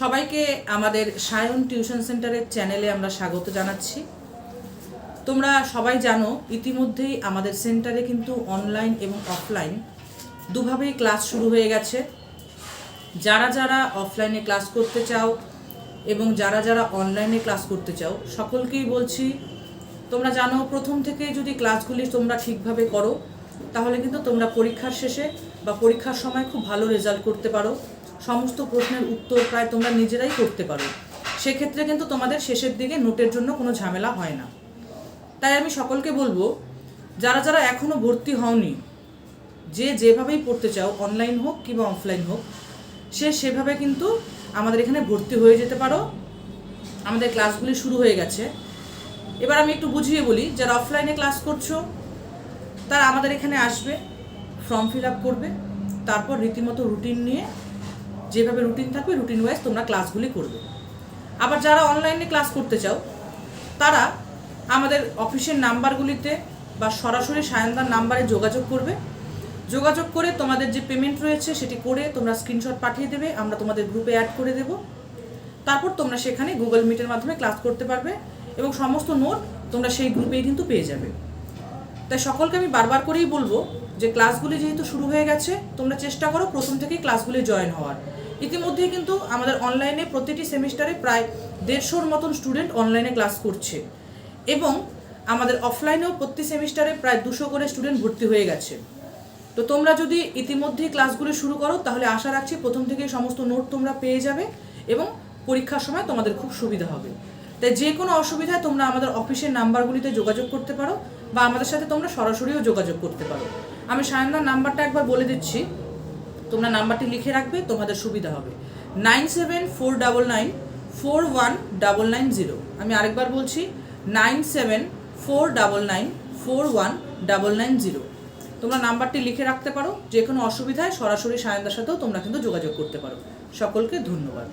সবাইকে আমাদের সায়ন টিউশন সেন্টারের চ্যানেলে আমরা স্বাগত জানাচ্ছি। তোমরা সবাই জানো, ইতিমধ্যেই আমাদের সেন্টারে কিন্তু অনলাইন এবং অফলাইন দুভাবেই ক্লাস শুরু হয়ে গেছে। যারা যারা অফলাইনে ক্লাস করতে চাও এবং যারা যারা অনলাইনে ক্লাস করতে চাও, সকলকেই বলছি, তোমরা জানো, প্রথম থেকে যদি ক্লাসগুলি তোমরা ঠিকভাবে করো, তাহলে কিন্তু তোমরা পরীক্ষার শেষে বা পরীক্ষার সময় খুব ভালো রেজাল্ট করতে পারো। সমস্ত প্রশ্নের উত্তর প্রায় তোমরা নিজেরাই করতে পারো। সেক্ষেত্রে কিন্তু তোমাদের শেষের দিকে নোটের জন্য কোনো ঝামেলা হয় না। তাই আমি সকলকে বলব, যারা যারা এখনও ভর্তি হওনি, যে যেভাবেই পড়তে চাও অনলাইন হোক কিংবা অফলাইন হোক, সে সেভাবে কিন্তু আমাদের এখানে ভর্তি হয়ে যেতে পারো। আমাদের ক্লাসগুলি শুরু হয়ে গেছে। এবার আমি একটু বুঝিয়ে বলি, যারা অফলাইনে ক্লাস করছ, তারা আমাদের এখানে আসবে ফর্ম ফিল আপ করবে, তারপর রীতিমতো রুটিন নিয়ে যেভাবে রুটিন থাকবে রুটিন ওয়াইজ তোমরা ক্লাসগুলি করবে। আবার যারা অনলাইনে ক্লাস করতে চাও, তারা আমাদের অফিসের নাম্বারগুলিতে বা সরাসরি সায়নদার নাম্বারে যোগাযোগ করবে। যোগাযোগ করে তোমাদের যে পেমেন্ট রয়েছে, সেটি করে তোমরা স্ক্রিনশট পাঠিয়ে দেবে, আমরা তোমাদের গ্রুপে অ্যাড করে দেব। তারপর তোমরা সেখানে গুগল মিটের মাধ্যমে ক্লাস করতে পারবে এবং সমস্ত নোট তোমরা সেই গ্রুপেই কিন্তু পেয়ে যাবে। তাই সকলকে আমি বারবার করেই বলব যে ক্লাসগুলি যেহেতু শুরু হয়ে গেছে, তোমরা চেষ্টা করো প্রথম থেকেই ক্লাসগুলি জয়েন হওয়ার। ইতিমধ্যেই কিন্তু আমাদের অনলাইনে প্রতিটি সেমিস্টারে প্রায় দেড়শোর মতন স্টুডেন্ট অনলাইনে ক্লাস করছে। এবং আমাদের অফলাইনেও প্রতি সেমিস্টারে প্রায় দুশো করে স্টুডেন্ট ভর্তি হয়ে গেছে। তো তোমরা যদি ইতিমধ্যেই ক্লাসগুলি শুরু করো, তাহলে আশা রাখছি প্রথম থেকেই সমস্ত নোট তোমরা পেয়ে যাবে এবং পরীক্ষার সময় তোমাদের খুব সুবিধা হবে। তাই যে কোনো অসুবিধায় তোমরা আমাদের অফিসের নাম্বারগুলিতে যোগাযোগ করতে পারো বা আমাদের সাথে তোমরা সরাসরিও যোগাযোগ করতে পারো। আমি সায়নদার নাম্বারটা একবার বলে দিচ্ছি। তোমরা নাম্বারটি লিখে রাখবে, তোমাদের সুবিধা হবে। Nine seven four double nine four one double nine zero. আমি আরেকবার বলছি, nine seven four double nine four one double nine zero. তোমরা নাম্বারটি লিখে রাখতে পারো যে কোনো অসুবিধায় সরাসরি সায়নদার সাথেও তোমরা কিন্তু যোগাযোগ করতে পারো। সকলকে ধন্যবাদ।